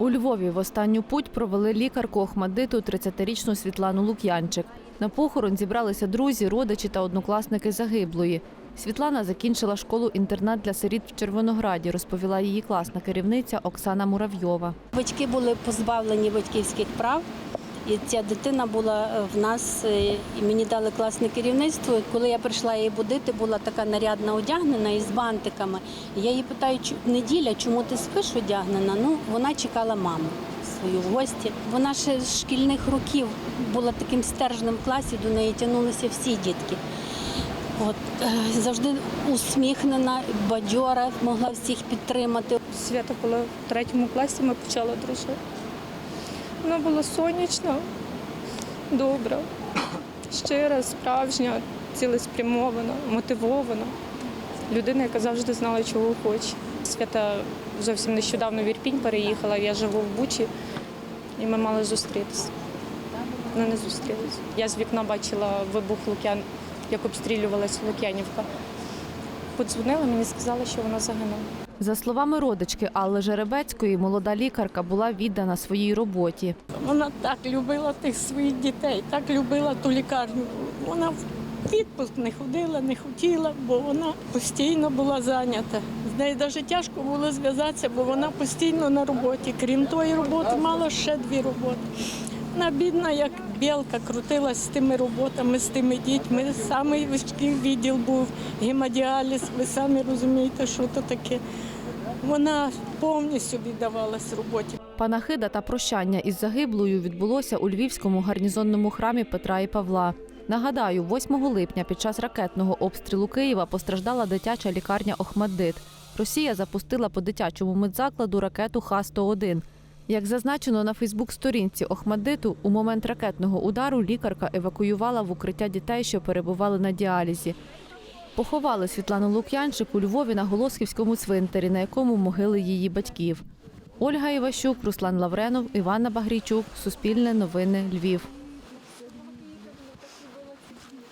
У Львові в останню путь провели лікарку Охмадиту 30-річну Світлану Лук'янчик. На похорон зібралися друзі, родичі та однокласники загиблої. Світлана закінчила школу-інтернат для сиріт в Червонограді, розповіла її класна керівниця Оксана Муравйова. Батьки були позбавлені батьківських прав, і ця дитина була е, в нас, е, і мені дали класне керівництво. І коли я прийшла її будити, була така нарядна одягнена із бантиками. І я її питаю, «Чу- неділя, чому ти спиш одягнена? Ну, вона чекала маму свою в гості. Вона ще з шкільних років була таким стержнем в класі, до неї тягнулися всі дітки. От е, завжди усміхнена, бадьора, могла всіх підтримати. Свята була в третьому класі, ми почали дружити. Вона була сонячна, добра, щира, справжня, цілеспрямована, мотивована. Людина, яка завжди знала, чого хоче. Свята зовсім нещодавно в Ірпінь переїхала, я живу в Бучі, і ми мали зустрітися. Ми не зустрілися. Я з вікна бачила вибух Лук'ян, як обстрілювалася Лук'янівка. Подзвонила, мені сказали, що вона загинула. За словами родички Алли Жеребецької, молода лікарка була віддана своїй роботі. Вона так любила тих своїх дітей, так любила ту лікарню. Вона в відпуск не ходила, не хотіла, бо вона постійно була зайнята. З нею навіть тяжко було зв'язатися, бо вона постійно на роботі. Крім тої роботи, мала ще дві роботи. Вона бідна, як білка, крутилась з тими роботами, з тими дітьми. Самий важкий відділ був гемодіаліз. Ви самі розумієте, що це таке. Вона повністю віддавалась роботі. Панахида та прощання із загиблою відбулося у львівському гарнізонному храмі Петра і Павла. Нагадаю, 8 липня під час ракетного обстрілу Києва постраждала дитяча лікарня Охмаддит. Росія запустила по дитячому медзакладу ракету Х-101. Як зазначено на Фейсбук-сторінці Охмадиту, у момент ракетного удару лікарка евакуювала в укриття дітей, що перебували на діалізі. Поховали Світлану Лук'янчик у Львові на Голосківському цвинтарі, на якому могили її батьків. Ольга Іващук, Руслан Лавренов, Іванна Багрійчук. Суспільне новини Львів.